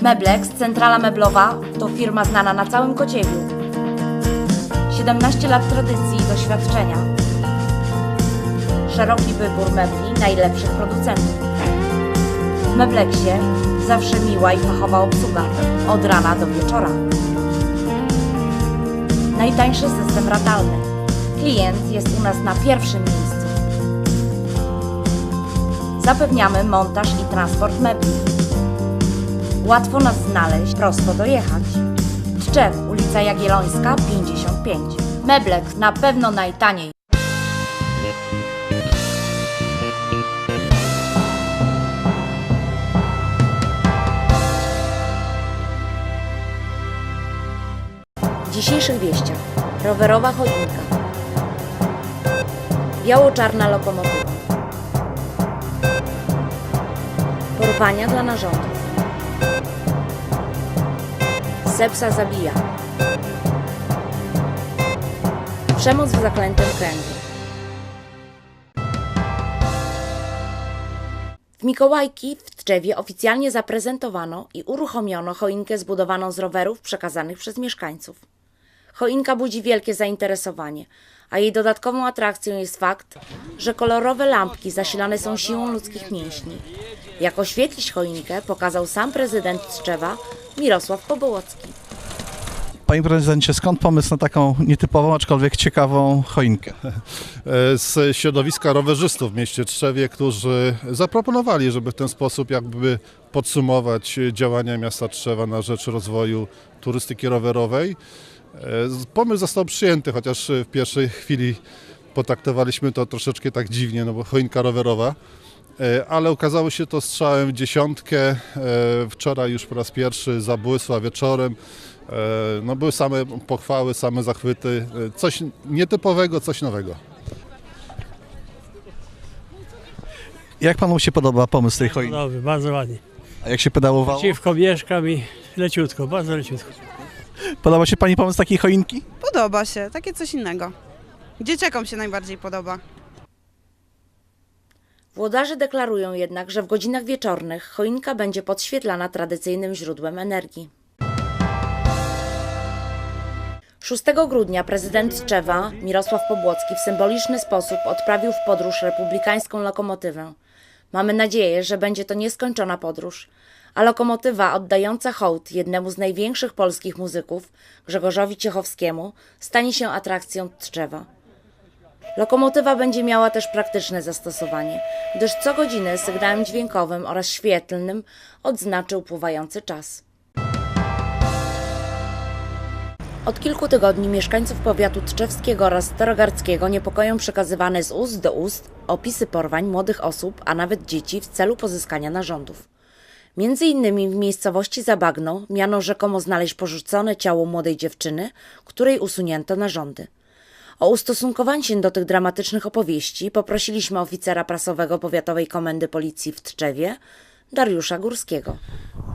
Meblex, centrala meblowa, to firma znana na całym Kociewiu. 17 lat tradycji i doświadczenia. Szeroki wybór mebli najlepszych producentów. W Meblexie zawsze miła i fachowa obsługa, od rana do wieczora. Najtańszy system ratalny. Klient jest u nas na pierwszym miejscu. Zapewniamy montaż i transport mebli. Łatwo nas znaleźć, prosto dojechać. Tczew, ulica Jagiellońska, 55. Meblex na pewno najtaniej. W dzisiejszych wieściach rowerowa chodnika, biało-czarna lokomotywa, porwania dla narządów, sepsa zabija, przemoc w zaklętym kręgu. W Mikołajki w Tczewie oficjalnie zaprezentowano i uruchomiono choinkę zbudowaną z rowerów przekazanych przez mieszkańców. Choinka budzi wielkie zainteresowanie, a jej dodatkową atrakcją jest fakt, że kolorowe lampki zasilane są siłą ludzkich mięśni. Jak oświetlić choinkę, pokazał sam prezydent Tczewa Mirosław Pobołocki. Panie prezydencie, skąd pomysł na taką nietypową, aczkolwiek ciekawą choinkę? e, z środowiska rowerzystów w mieście Trzewie, którzy zaproponowali, żeby w ten sposób jakby podsumować działania miasta Trzewa na rzecz rozwoju turystyki rowerowej. E, Pomysł został przyjęty, chociaż w pierwszej chwili potraktowaliśmy to troszeczkę tak dziwnie, no bo choinka rowerowa. E, Ale okazało się to strzałem w dziesiątkę. E, Wczoraj już po raz pierwszy zabłysła wieczorem. E, No były same pochwały, same zachwyty. Coś nietypowego, coś nowego. Jak panu się podoba pomysł tej choinki? Dobry, bardzo ładnie. A jak się pedałowało? Przeciwko mieszkam i leciutko, bardzo leciutko. Podoba się pani pomysł takiej choinki? Podoba się, takie coś innego. Dzieciakom się najbardziej podoba. Włodarze deklarują jednak, że w godzinach wieczornych choinka będzie podświetlana tradycyjnym źródłem energii. 6 grudnia prezydent Tczewa Mirosław Pobłocki w symboliczny sposób odprawił w podróż republikańską lokomotywę. Mamy nadzieję, że będzie to nieskończona podróż, a lokomotywa oddająca hołd jednemu z największych polskich muzyków, Grzegorzowi Ciechowskiemu, stanie się atrakcją Tczewa. Lokomotywa będzie miała też praktyczne zastosowanie, gdyż co godzinę sygnałem dźwiękowym oraz świetlnym odznaczy upływający czas. Od kilku tygodni mieszkańców powiatu tczewskiego oraz starogardzkiego niepokoją przekazywane z ust do ust opisy porwań młodych osób, a nawet dzieci w celu pozyskania narządów. Między innymi w miejscowości Zabagno miano rzekomo znaleźć porzucone ciało młodej dziewczyny, której usunięto narządy. O ustosunkowanie się do tych dramatycznych opowieści poprosiliśmy oficera prasowego Powiatowej Komendy Policji w Tczewie, Dariusza Górskiego.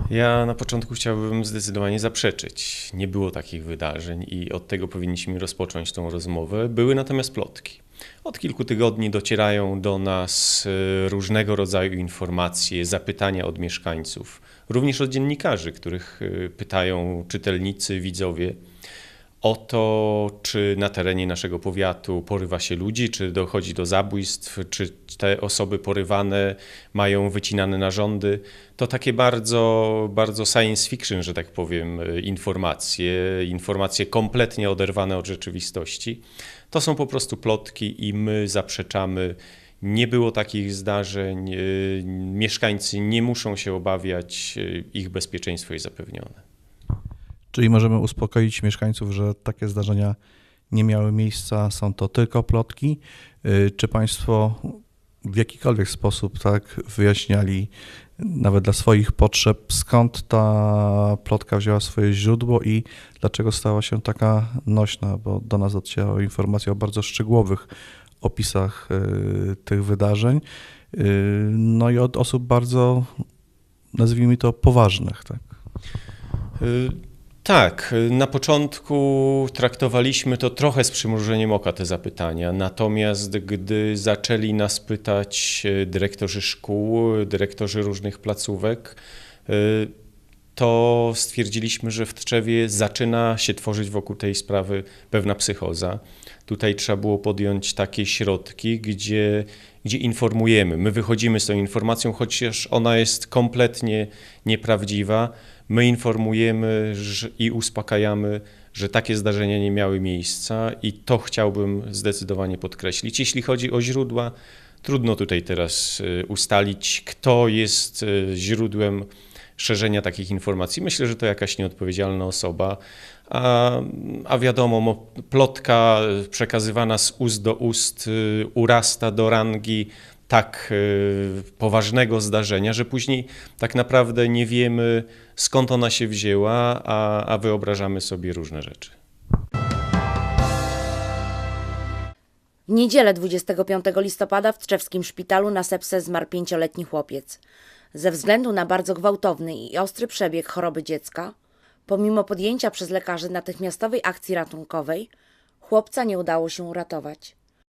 Ja na początku chciałbym zdecydowanie zaprzeczyć. Nie było takich wydarzeń i od tego powinniśmy rozpocząć tą rozmowę. Były natomiast plotki. Od kilku tygodni docierają do nas e, różnego rodzaju informacje, zapytania od mieszkańców, również od dziennikarzy, których e, pytają czytelnicy, widzowie o to, czy na terenie naszego powiatu porywa się ludzi, czy dochodzi do zabójstw, czy te osoby porywane mają wycinane narządy. To takie bardzo, bardzo science fiction, że tak powiem, informacje, informacje kompletnie oderwane od rzeczywistości. To są po prostu plotki i my zaprzeczamy. Nie było takich zdarzeń. y, Mieszkańcy nie muszą się obawiać, y, ich bezpieczeństwo jest zapewnione. Czyli możemy uspokoić mieszkańców, że takie zdarzenia nie miały miejsca, są to tylko plotki. Y, Czy państwo w jakikolwiek sposób tak wyjaśniali, nawet dla swoich potrzeb, skąd ta plotka wzięła swoje źródło i dlaczego stała się taka nośna? Bo do nas docierały informacje o bardzo szczegółowych opisach y, tych wydarzeń, y, no i od osób bardzo, nazwijmy to, poważnych. Tak? Tak, na początku traktowaliśmy to trochę z przymrużeniem oka te zapytania, natomiast gdy zaczęli nas pytać y, dyrektorzy szkół, dyrektorzy różnych placówek, y, to stwierdziliśmy, że w Tczewie zaczyna się tworzyć wokół tej sprawy pewna psychoza. Tutaj trzeba było podjąć takie środki, gdzie, gdzie informujemy. My wychodzimy z tą informacją, chociaż ona jest kompletnie nieprawdziwa. My informujemy i uspokajamy, że takie zdarzenia nie miały miejsca i to chciałbym zdecydowanie podkreślić. Jeśli chodzi o źródła, trudno tutaj teraz y, ustalić, kto jest y, źródłem szerzenia takich informacji. Myślę, że to jakaś nieodpowiedzialna osoba, a, a wiadomo, mo- plotka y, przekazywana z ust do ust urasta do rangi tak y, poważnego zdarzenia, że później tak naprawdę nie wiemy skąd ona się wzięła, a, a wyobrażamy sobie różne rzeczy. W niedzielę 25 listopada w Tczewskim Szpitalu na sepsę zmarł pięcioletni chłopiec. Ze względu na bardzo gwałtowny i ostry przebieg choroby dziecka, pomimo podjęcia przez lekarzy natychmiastowej akcji ratunkowej, chłopca nie udało się uratować.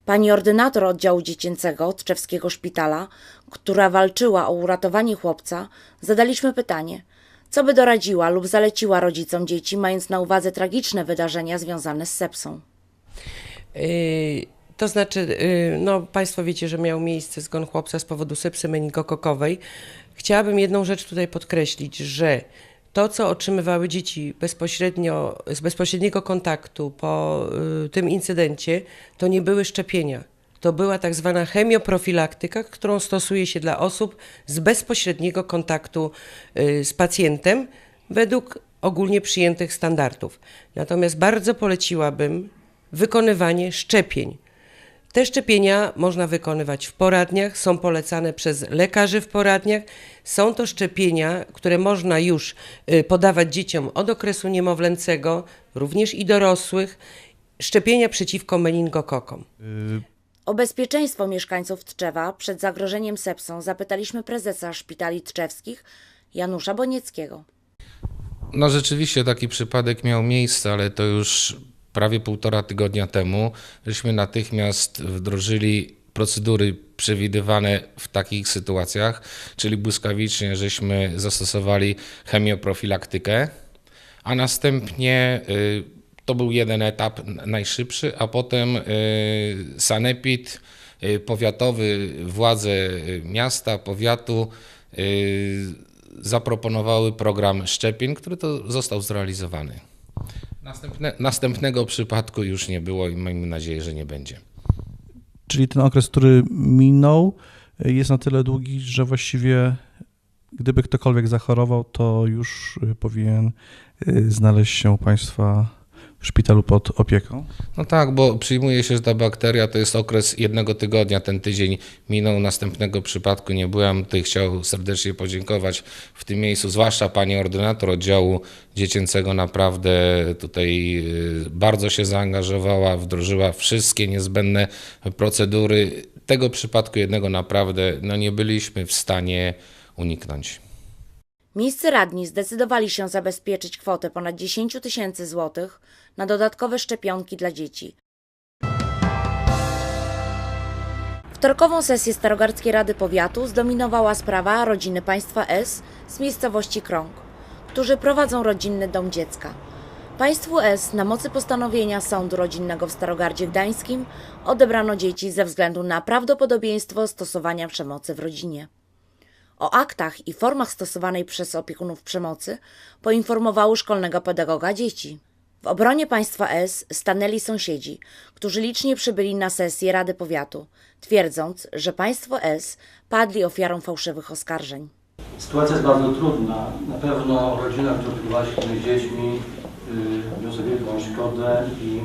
Pani ordynator oddziału dziecięcego Tczewskiego Szpitala, która walczyła o uratowanie chłopca, zadaliśmy pytanie, co by doradziła lub zaleciła rodzicom dzieci, mając na uwadze tragiczne wydarzenia związane z sepsą. Yy, To znaczy, yy, no Państwo wiecie, że miał miejsce zgon chłopca z powodu sepsy meningokokowej. Chciałabym jedną rzecz tutaj podkreślić, że to, co otrzymywały dzieci bezpośrednio, z bezpośredniego kontaktu po yy, tym incydencie, to nie były szczepienia. To była tak zwana chemioprofilaktyka, którą stosuje się dla osób z bezpośredniego kontaktu yy, z pacjentem według ogólnie przyjętych standardów. Natomiast bardzo poleciłabym wykonywanie szczepień. Te szczepienia można wykonywać w poradniach, są polecane przez lekarzy w poradniach. Są to szczepienia, które można już y, podawać dzieciom od okresu niemowlęcego, również i dorosłych. Szczepienia przeciwko meningokokom. Y, O bezpieczeństwo mieszkańców Tczewa przed zagrożeniem sepsą zapytaliśmy prezesa szpitali tczewskich Janusza Bonieckiego. No rzeczywiście taki przypadek miał miejsce, ale to już prawie półtora tygodnia temu. Żeśmy natychmiast wdrożyli procedury przewidywane w takich sytuacjach, czyli błyskawicznie żeśmy zastosowali chemioprofilaktykę, a następnie y, to był jeden etap najszybszy, a potem y, sanepid y, powiatowy, władze miasta, powiatu zaproponowały program szczepień, który to został zrealizowany. Następne, następnego przypadku już nie było i miejmy nadzieję, że nie będzie. Czyli ten okres, który minął, jest na tyle długi, że właściwie gdyby ktokolwiek zachorował, to już powinien y, znaleźć się u Państwa szpitalu pod opieką. No tak, bo przyjmuje się, że ta bakteria to jest okres jednego tygodnia. Ten tydzień minął, następnego przypadku nie byłem. Tutaj chciał serdecznie podziękować w tym miejscu, zwłaszcza pani ordynator oddziału dziecięcego. Naprawdę tutaj y, bardzo się zaangażowała, wdrożyła wszystkie niezbędne procedury. Tego przypadku jednego naprawdę no, nie byliśmy w stanie uniknąć. Miejsce radni zdecydowali się zabezpieczyć kwotę ponad 10 tysięcy złotych na dodatkowe szczepionki dla dzieci. Wtorkową sesję Starogardzkiej Rady Powiatu zdominowała sprawa rodziny państwa S z miejscowości Krąg, którzy prowadzą rodzinny dom dziecka. Państwu S na mocy postanowienia Sądu Rodzinnego w Starogardzie Gdańskim odebrano dzieci ze względu na prawdopodobieństwo stosowania przemocy w rodzinie. O aktach i formach stosowanej przez opiekunów przemocy poinformowały szkolnego pedagoga dzieci. W obronie państwa S stanęli sąsiedzi, którzy licznie przybyli na sesję Rady Powiatu, twierdząc, że państwo S padli ofiarą fałszywych oskarżeń. Sytuacja jest bardzo trudna. Na pewno rodzina, która opiekowała się tymi dziećmi, y, niosła wielką szkodę i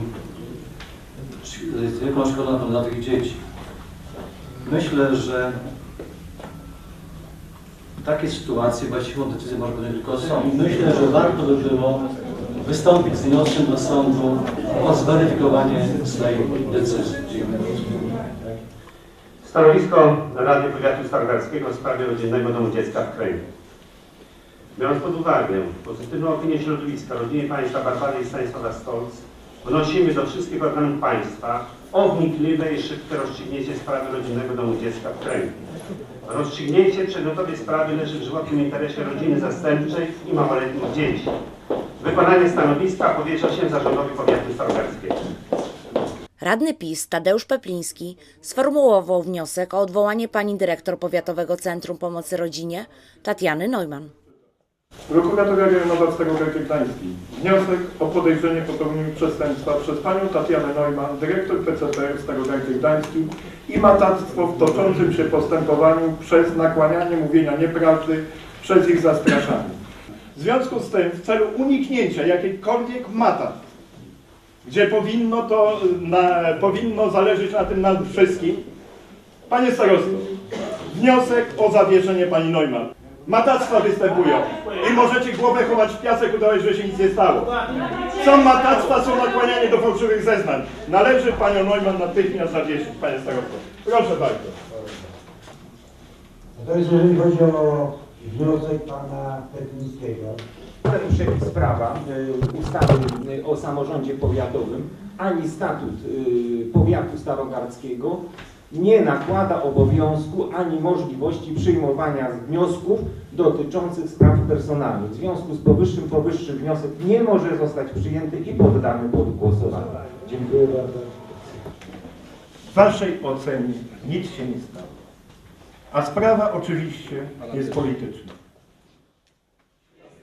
jest wielką szkodą na dla tych dzieci. Myślę, że w takiej sytuacji właściwą decyzję może podjąć tylko sąd. Myślę, że warto by było wystąpić z wnioskiem do sądu o zweryfikowanie tej decyzji. Stanowisko Rady Powiatu Starogardzkiego w sprawie Rodzinnego Domu Dziecka w Kręgu. Biorąc pod uwagę pozytywną opinię środowiska, rodzinie państwa Barbary i Stanisława Stolc, wnosimy do wszystkich organów państwa o wnikliwe i szybkie rozstrzygnięcie sprawy Rodzinnego Domu Dziecka w Kręgu. Rozstrzygnięcie przedmiotowej sprawy leży w żywotnym interesie rodziny zastępczej i małoletnich dzieci. Wykonanie stanowiska powierza się zarządowi powiatu starogardzkiego. Radny PiS Tadeusz Pepliński sformułował wniosek o odwołanie pani dyrektor Powiatowego Centrum Pomocy Rodzinie Tatiany Neumann. Prokuratora Rejonowa Starogardzie Gdańskiej. Wniosek o podejrzenie popełnienia przestępstwa przez panią Tatianę Neumann, dyrektor PCPR w Starogardzie Gdańskim i matactwo w toczącym się postępowaniu przez nakłanianie mówienia nieprawdy, przez ich zastraszanie. W związku z tym, w celu uniknięcia jakichkolwiek matactw, gdzie powinno to na, powinno zależeć na tym nam wszystkim, panie starosto, wniosek o zawieszenie pani Neumann. Matactwa występują i możecie głowę chować w piasek, udawać, że się nic nie stało. Są matactwa, są nakłanianie do fałszywych zeznań. Należy panią Neumann natychmiast zawiesić, panie starosto. Proszę bardzo. To jest jeżeli chodzi o wniosek pana Petlińskiego. Ten przepis prawa y, ustawy y, o samorządzie powiatowym ani statut y, powiatu starogardzkiego nie nakłada obowiązku ani możliwości przyjmowania wniosków dotyczących spraw personalnych. W związku z powyższym powyższy wniosek nie może zostać przyjęty i poddany pod głosowanie. Dziękuję bardzo. W waszej ocenie nic się nie stało. A sprawa oczywiście jest polityczna.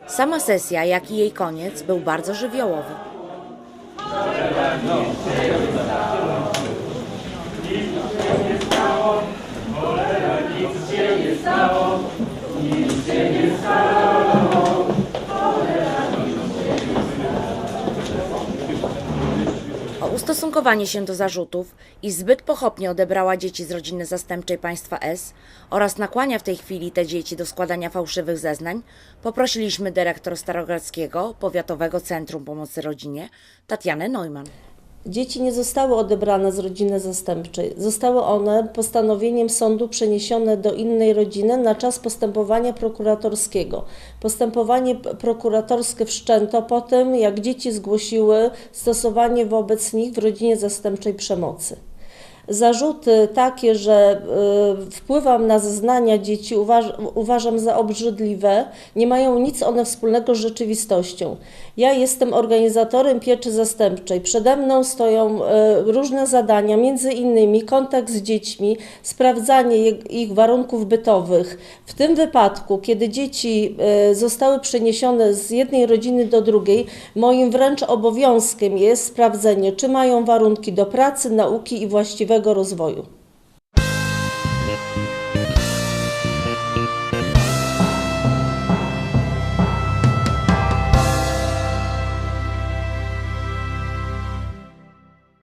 Sama sesja, jak i jej koniec był bardzo żywiołowy. O ustosunkowanie się do zarzutów i zbyt pochopnie odebrała dzieci z rodziny zastępczej państwa S oraz nakłania w tej chwili te dzieci do składania fałszywych zeznań, poprosiliśmy dyrektor Starogardzkiego Powiatowego Centrum Pomocy Rodzinie Tatianę Neumann. Dzieci nie zostały odebrane z rodziny zastępczej. Zostały one postanowieniem sądu przeniesione do innej rodziny na czas postępowania prokuratorskiego. Postępowanie prokuratorskie wszczęto po tym, jak dzieci zgłosiły stosowanie wobec nich w rodzinie zastępczej przemocy. Zarzuty takie, że y, wpływam na zeznania dzieci, uważ, uważam za obrzydliwe. Nie mają nic one wspólnego z rzeczywistością. Ja jestem organizatorem pieczy zastępczej. Przede mną stoją y, różne zadania, między innymi kontakt z dziećmi, sprawdzanie ich warunków bytowych. W tym wypadku, kiedy dzieci y, zostały przeniesione z jednej rodziny do drugiej, moim wręcz obowiązkiem jest sprawdzenie, czy mają warunki do pracy, nauki i właściwego rozwoju.